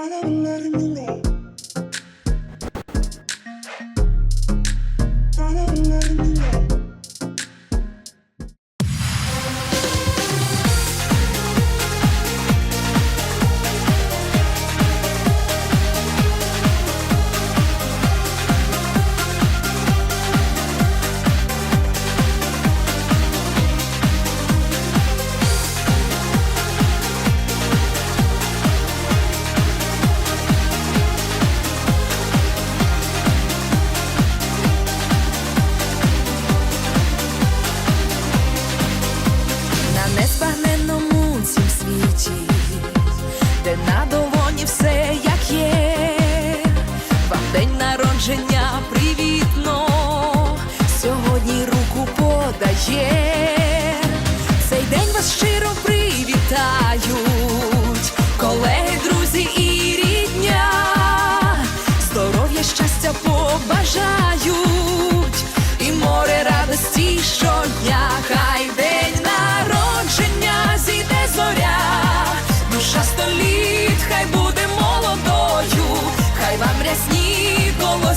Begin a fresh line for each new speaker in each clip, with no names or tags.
Bana bunların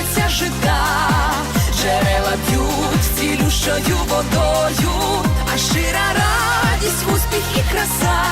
колосяться жита, джерела п'ють цілющою водою, а щира радість, успіх і краса,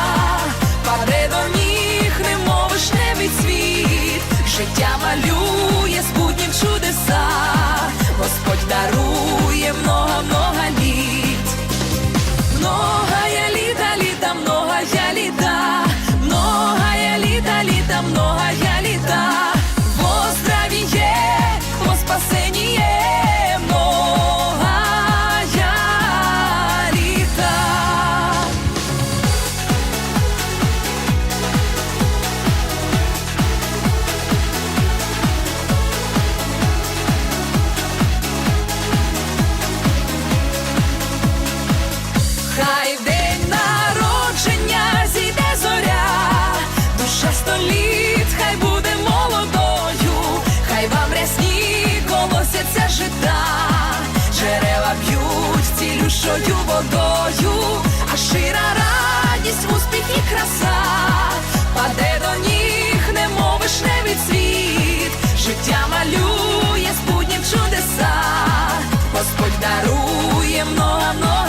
жита, джерела п'ють цілющою водою, а шира радість, успіх і краса, паде до ніг, не від світ. життя малює, спутнім чудеса, Господь дарує много-много